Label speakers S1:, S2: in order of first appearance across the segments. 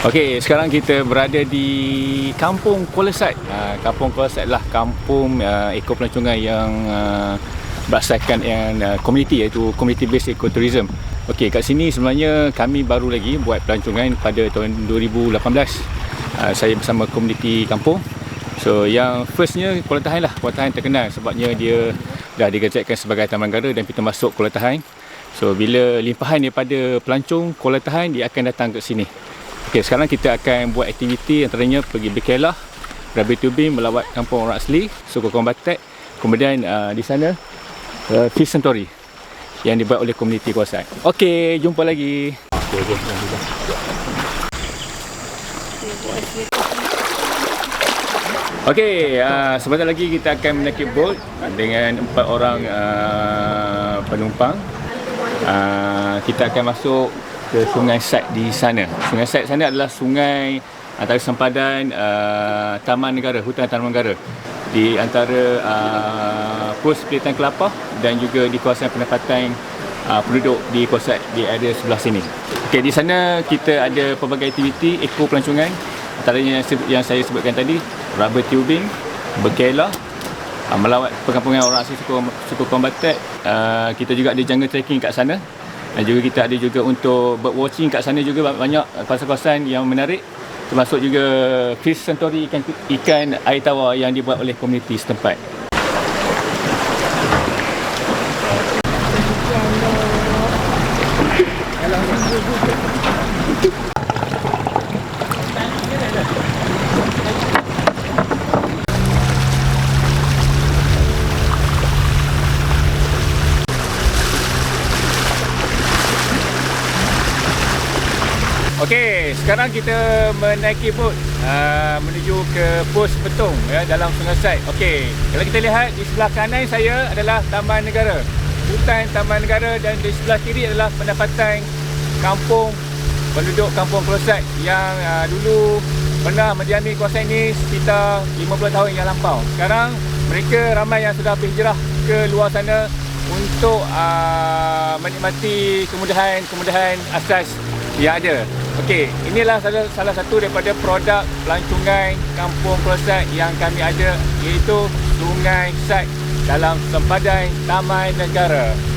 S1: Okey, sekarang kita berada di Kampung Kuala Sat. Uh, Kampung Kuala Sat lah kampung uh, ekopelancongan yang uh, berasaskan yang uh, community iaitu community based ecotourism. Okey, kat sini sebenarnya kami baru lagi buat pelancongan pada tahun 2018. Uh, saya bersama komuniti kampung. So yang firstnya Kuala Tahan lah. Kuala Tahan terkenal sebabnya dia dah digazetkan sebagai taman negara dan pintu masuk Kuala Tahan. So bila limpahan daripada pelancong Kuala Tahan dia akan datang ke sini. Okey, sekarang kita akan buat aktiviti antaranya pergi berkelah, berabi tubing, melawat kampung orang asli, suku kaum Batak. Kemudian uh, di sana uh, Fish Centauri yang dibuat oleh komuniti kawasan. Okey, jumpa lagi. Okey, jom, jom, jom. Okey, uh, sebentar lagi kita akan menaiki boat dengan empat orang uh, penumpang. Uh, kita akan masuk ke Sungai Sat di sana. Sungai Sat sana adalah sungai antara sempadan uh, Taman Negara, Hutan Taman Negara di antara uh, pos Pilihan Kelapa dan juga di kawasan pendapatan uh, penduduk di kawasan di area sebelah sini. Okey, di sana kita ada pelbagai aktiviti eko pelancongan antaranya yang, yang saya sebutkan tadi, rubber tubing, berkelah, melawat perkampungan orang asli suku, suku Kaum Batak. Uh, kita juga ada jungle trekking kat sana dan juga kita ada juga untuk bird watching kat sana juga banyak kawasan-kawasan yang menarik termasuk juga fish centauri ikan ikan air tawar yang dibuat oleh komuniti setempat. Sekarang kita menaiki bot uh, menuju ke pos petung ya dalam Sungai Sat. Okey, kalau kita lihat di sebelah kanan saya adalah Taman Negara. Hutan Taman Negara dan di sebelah kiri adalah pendapatan kampung penduduk Kampung Kelosat yang uh, dulu pernah mendiami kawasan ini sekitar 50 tahun yang lampau. Sekarang mereka ramai yang sudah berhijrah ke luar sana untuk uh, menikmati kemudahan-kemudahan asas yang ada. Okey, inilah salah, salah satu daripada produk pelancongan Kampung Kelosat yang kami ada iaitu Sungai Sat dalam sempadan Taman Negara.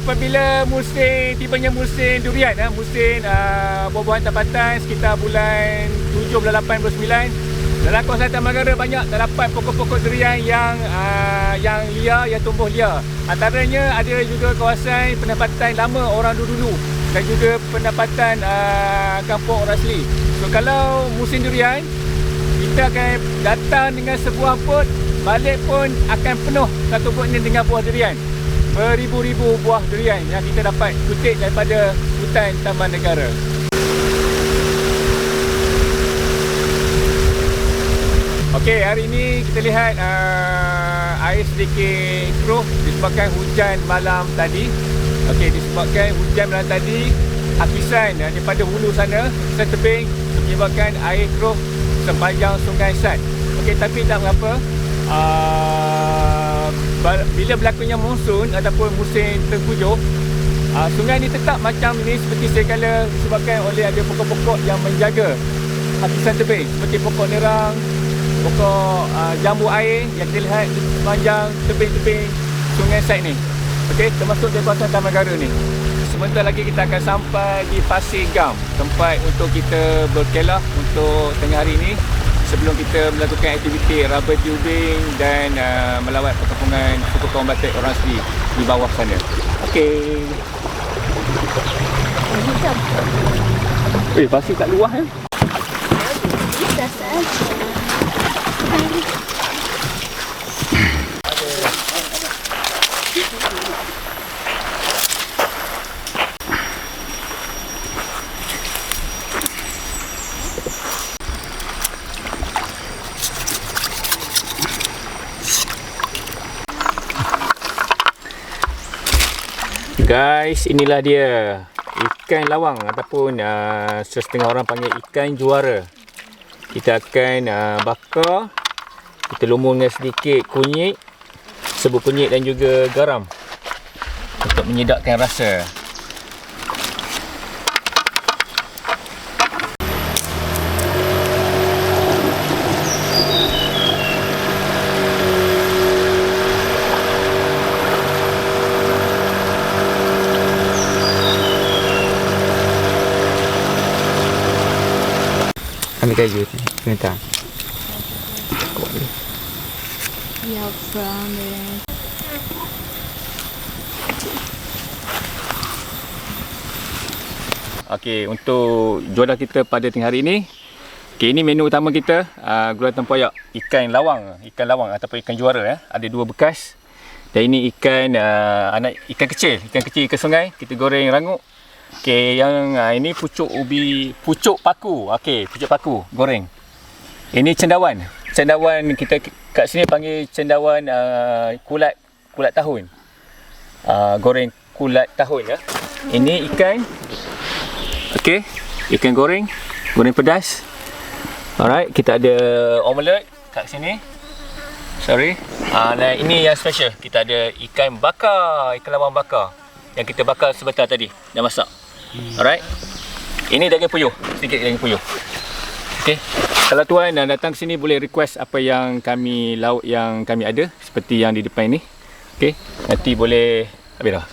S1: Apabila musim tibanya musim durian ya, musim uh, buah-buahan tempatan sekitar bulan 7 bulan 8 bulan 9 dalam kawasan Taman Negara banyak terdapat pokok-pokok durian yang uh, yang liar yang tumbuh liar. Antaranya ada juga kawasan pendapatan lama orang dulu-dulu dan juga pendapatan uh, kampung orang asli. So kalau musim durian kita akan datang dengan sebuah bot balik pun akan penuh satu bot ini dengan buah durian beribu-ribu buah durian yang kita dapat kutip daripada hutan Taman Negara. Okey, hari ini kita lihat uh, air sedikit keruh disebabkan hujan malam tadi. Okey, disebabkan hujan malam tadi, hakisan uh, daripada hulu sana, hakisan tebing menyebabkan air keruh sepanjang sungai Sat. Okey, tapi tak mengapa. Uh, bila berlakunya monsun ataupun musim tengkujuh uh, sungai ni tetap macam ni seperti sekala disebabkan oleh ada pokok-pokok yang menjaga habisan tebing. Seperti pokok nerang pokok uh, jambu air yang kita lihat sepanjang tebing-tebing sungai Sait ni. Okey, termasuk di kawasan Taman Negara ni. Sebentar lagi kita akan sampai di Pasir Gam tempat untuk kita berkelah untuk tengah hari ni sebelum kita melakukan aktiviti rubber tubing dan uh, melawat perkampungan suku kaum Batak orang asli di bawah sana. Okey. Eh, pasir kat luar eh.
S2: Kita saja.
S1: Guys, inilah dia ikan lawang ataupun uh, setengah orang panggil ikan juara. Kita akan uh, bakar. Kita lumur dengan sedikit kunyit, serbuk kunyit dan juga garam untuk menyedapkan rasa.
S3: Ambil kayu tu. Kena tak?
S2: Brown there.
S1: Okey, untuk jualan kita pada tengah hari ini, okey ini menu utama kita, uh, gulai tempoyak ikan lawang, ikan lawang ataupun ikan juara ya. Ada dua bekas. Dan ini ikan uh, anak ikan kecil, ikan kecil ikan sungai, kita goreng rangup. Okey, yang uh, ini pucuk ubi, pucuk paku. Okey, pucuk paku goreng. Ini cendawan. Cendawan kita kat sini panggil cendawan uh, kulat kulat tahun. Uh, goreng kulat tahun ya. Ini ikan Okey, ikan goreng, goreng pedas. Alright, kita ada omelette kat sini. Sorry. Ah, dan ini yang special. Kita ada ikan bakar, ikan lawang bakar yang kita bakar sebentar tadi dan masak. Alright. Ini daging puyuh, sedikit daging puyuh. Okey. Kalau tuan nak datang sini boleh request apa yang kami lauk yang kami ada seperti yang di depan ini. Okey. Nanti boleh habis dah.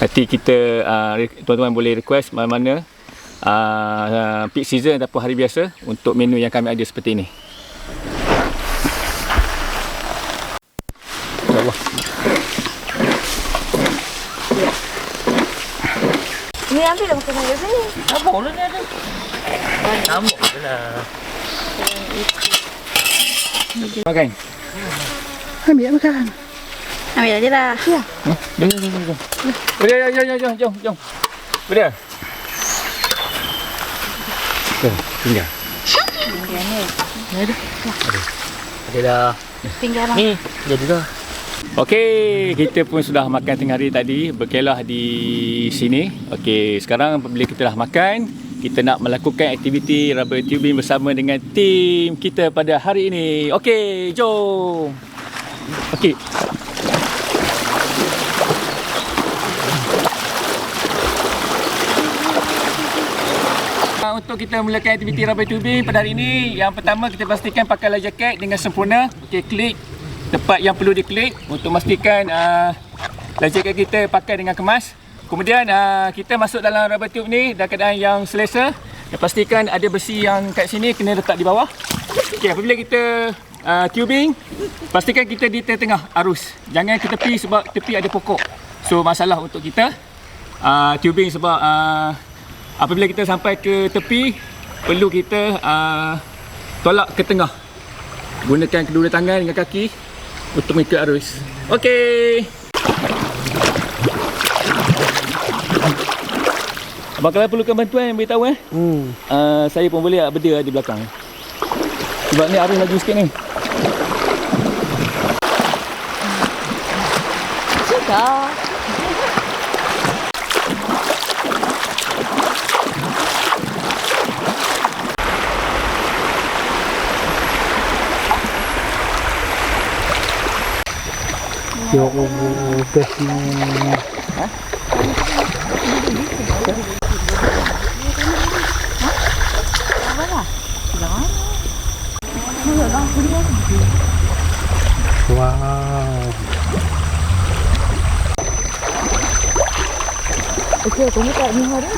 S1: Nanti kita uh, tuan-tuan boleh request mana-mana uh, peak season ataupun hari biasa untuk menu yang kami ada seperti ini.
S2: Ni ambil dah makanan kat sini.
S3: Nampak lah ni ada. Nampak je lah.
S1: Makan.
S2: Ambil makan. Ambil aja lah. Ya.
S1: Huh? Jom, jom, jom, jom. Beria, jom, jom, jom, jom, jom. Beria. Jom, tinggal.
S3: Ada dah.
S2: Tinggal lah.
S3: Ni, jadi dah.
S1: Okey, kita pun sudah makan tengah hari tadi, berkelah di sini. Okey, sekarang apabila kita dah makan, kita nak melakukan aktiviti rubber tubing bersama dengan tim kita pada hari ini. Okey, jom. Okey. Untuk kita mulakan aktiviti rubber tubing pada hari ini, yang pertama kita pastikan pakai life jacket dengan sempurna. Okey, klik tempat yang perlu diklik untuk memastikan uh, life jacket kita pakai dengan kemas. Kemudian uh, kita masuk dalam rubber tube ni dalam keadaan yang selesa. Dan pastikan ada besi yang kat sini kena letak di bawah. Okey, apabila kita uh, tubing, pastikan kita di tengah arus. Jangan ke tepi sebab tepi ada pokok. So masalah untuk kita uh, tubing sebab uh, apabila kita sampai ke tepi perlu kita uh, tolak ke tengah. Gunakan kedua tangan dengan kaki untuk mengikut arus. Okey. Abang kalau perlukan bantuan beritahu eh.
S3: Hmm.
S1: Uh, saya pun boleh berdia di belakang. Sebab ni arus laju sikit ni.
S2: Sudah.
S3: Ya Allah, bestnya. Wow.
S2: Okey, kamu tak ni hari.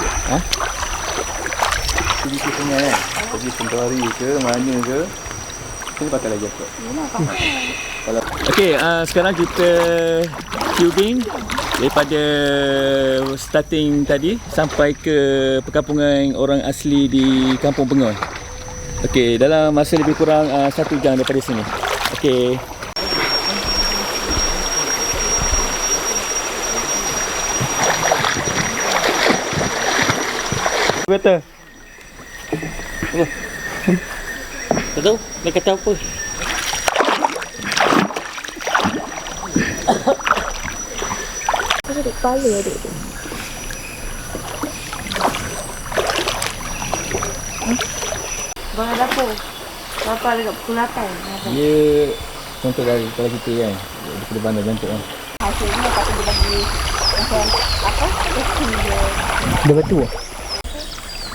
S1: Pergi ke sungai kan. Pergi sentari ke mana ke. Kena pakai lagi jaket. Kalau Okey, uh, sekarang kita tubing daripada starting tadi sampai ke perkampungan orang asli di Kampung Bengon. Okey, dalam masa lebih kurang uh, satu jam daripada sini. Okey.
S3: Kata. Tak tahu, dia kata apa?
S2: kepala adik tu.
S4: Bang ada apa? Bapa ada kat pukul 8.
S1: Dia contoh kali kalau kita kan. Daripada bandar jantuk kan.
S4: Hasilnya tak boleh bagi macam apa? Besi dia.
S2: Dia batu ke?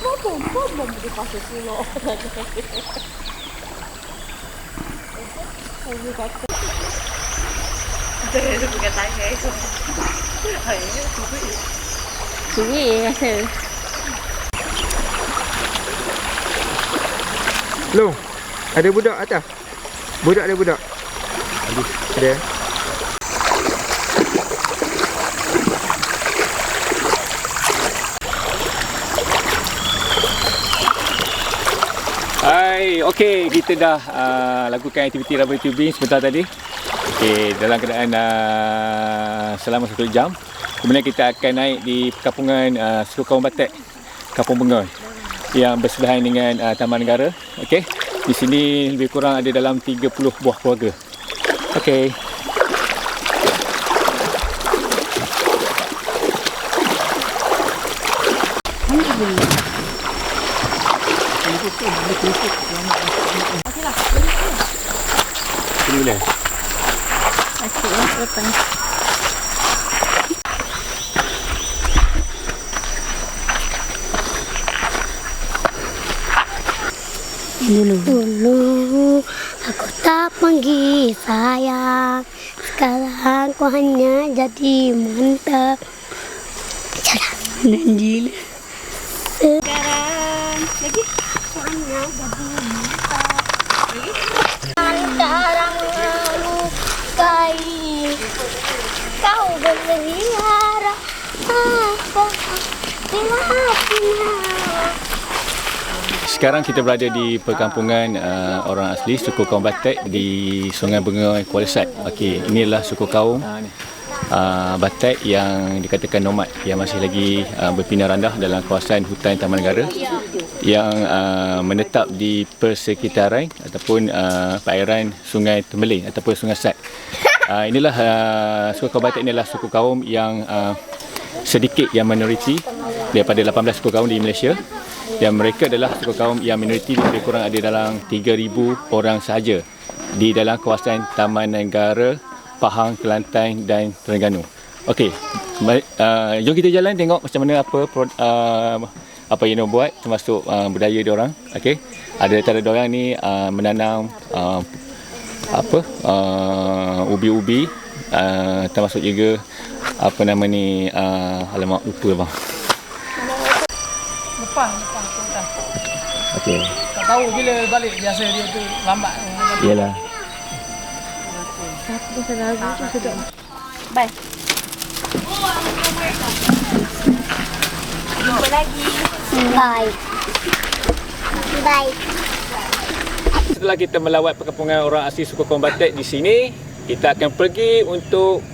S4: Apa? Apa yang boleh pasal pula? Oh, you got to. I don't subuh. Subuh rasa.
S2: Long. Ada budak atas. Budak ada budak. Ada.
S1: Hai, okey kita dah uh, lakukan aktiviti rubber tubing sebentar tadi. Okey, dalam keadaan uh, selama satu jam. Kemudian kita akan naik di perkampungan uh, Suku Kaum Batek, Kampung Bengoy yang bersebelahan dengan uh, Taman Negara. Okey. Di sini lebih kurang ada dalam 30 buah keluarga. Okey. Sini boleh?
S4: Okey, lepas.
S5: Dulu. Aku tak panggil sayang. Sekarang ku hanya jadi mantap Cara
S2: Nanjil.
S5: Sekarang Lagi. Hanya jadi mantap Sekarang melukai Kau berliara Apa hatinya
S1: Sekarang kita berada di perkampungan uh, orang asli suku kaum Batak di Sungai Bengoy, Kuala Sat. Okey, inilah suku kaum uh, Batak yang dikatakan nomad yang masih lagi uh, berpindah randah dalam kawasan hutan Taman Negara yang uh, menetap di persekitaran ataupun uh, perairan Sungai Tembeling ataupun Sungai Sat. Uh, inilah uh, suku kaum Batak inilah suku kaum yang uh, sedikit yang minoriti daripada 18 suku kaum di Malaysia dan mereka adalah suku kaum yang minoriti lebih kurang ada dalam 3000 orang sahaja di dalam kawasan Taman Negara Pahang, Kelantan dan Terengganu. Okey, ma- uh, jom kita jalan tengok macam mana apa uh, apa yang dia buat termasuk uh, budaya dia orang. Okey. Ada antara dia orang ni uh, menanam uh, apa uh, ubi-ubi uh, termasuk juga apa nama ni uh, alamak lupa bang.
S3: Tu dah.
S1: Okey.
S3: Tak tahu bila balik biasa dia tu lambat.
S1: Iyalah.
S4: Bye. Jumpa lagi.
S5: Bye Bye
S1: Setelah kita melawat perkampungan orang asli suku kaum Batak di sini, kita akan pergi untuk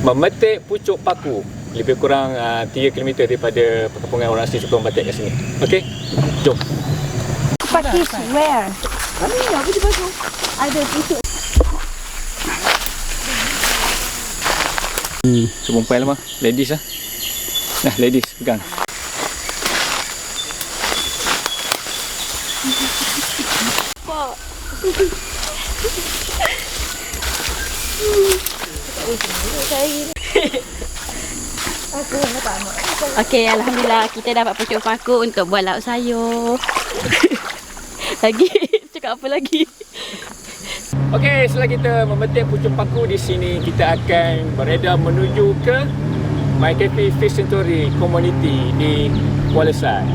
S1: memetik pucuk paku. Lebih kurang uh, 3 km daripada perkampungan orang asli suku kaum Batak kat sini. Okey? Jom.
S4: Pakis where? Mana aku di baju? Ada pucuk.
S1: Hmm. So, perempuan lah. Ladies lah. Nah, ladies, pegang.
S4: Okey, alhamdulillah kita dapat pucuk paku untuk buat lauk sayur. lagi cakap apa lagi?
S1: Okey, setelah kita memetik pucuk paku di sini, kita akan beredar menuju ke My Cafe Fish Sanctuary Community di Kuala Sat.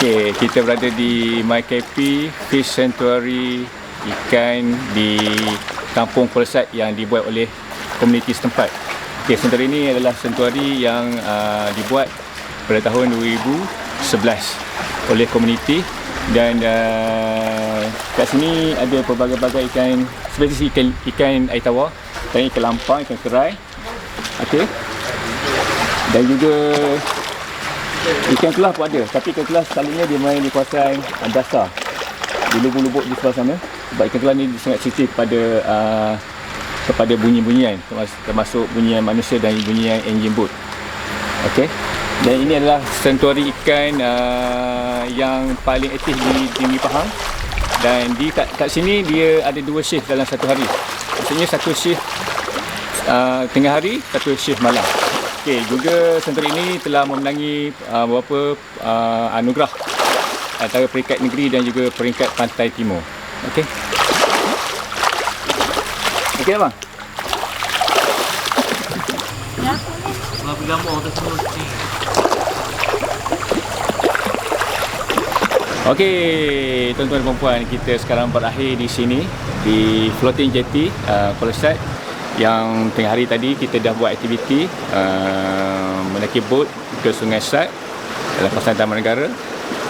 S1: Okey, kita berada di My Cafe Fish Sanctuary ikan di kampung Polsat yang dibuat oleh komuniti setempat. Okey, sentuari ini adalah sentuari yang uh, dibuat pada tahun 2011 oleh komuniti dan uh, kat sini ada pelbagai-bagai ikan seperti ikan ikan air tawar, dan ikan lampang, ikan kerai. Okey. Dan juga ikan kelas pun ada, tapi ikan kelas selalunya dia main di kawasan dasar. Di lubuk-lubuk di sebelah sana. Sebab ikan kelas ni sangat sensitif pada uh, kepada bunyi-bunyian termasuk, bunyian manusia dan bunyian enjin boat. Okey. Dan ini adalah sentuari ikan uh, yang paling aktif di Tinggi Pahang. Dan di kat, kat sini dia ada dua shift dalam satu hari. Maksudnya satu shift uh, tengah hari, satu shift malam. Okey, juga sentuari ini telah memenangi uh, beberapa uh, anugerah antara peringkat negeri dan juga peringkat pantai timur. Okey. Okey abang.
S3: Kalau pergi gambar kita semua ni.
S1: Okey, tuan-tuan dan puan, kita sekarang berakhir di sini di floating jetty uh, Kolosat yang tengah hari tadi kita dah buat aktiviti uh, mendaki boat ke Sungai Sat dalam kawasan Taman Negara.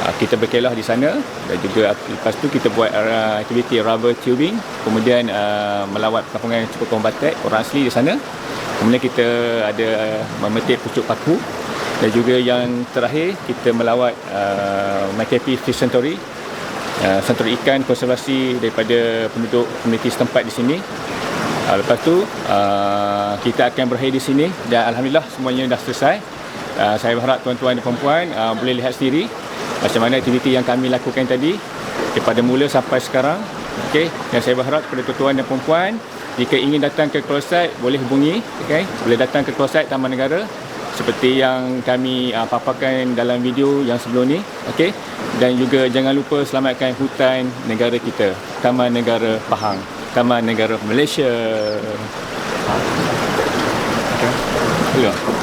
S1: Uh, kita berkelah di sana dan juga lepas tu kita buat uh, aktiviti rubber tubing, kemudian uh, melawat perkampungan Cukup Kaum Batek, orang asli di sana. Kemudian kita ada memetik pucuk paku dan juga yang terakhir kita melawat uh, Makapi Fish Sanctuary uh, Sanctuary ikan konservasi daripada penduduk komuniti setempat di sini uh, lepas tu uh, kita akan berakhir di sini dan Alhamdulillah semuanya dah selesai uh, saya berharap tuan-tuan dan perempuan uh, boleh lihat sendiri macam mana aktiviti yang kami lakukan tadi daripada mula sampai sekarang okay? dan saya berharap kepada tuan-tuan dan perempuan jika ingin datang ke Kolosat boleh hubungi okay? boleh datang ke Kolosat Taman Negara seperti yang kami uh, paparkan dalam video yang sebelum ni okey dan juga jangan lupa selamatkan hutan negara kita Taman Negara Pahang Taman Negara Malaysia okey Hello.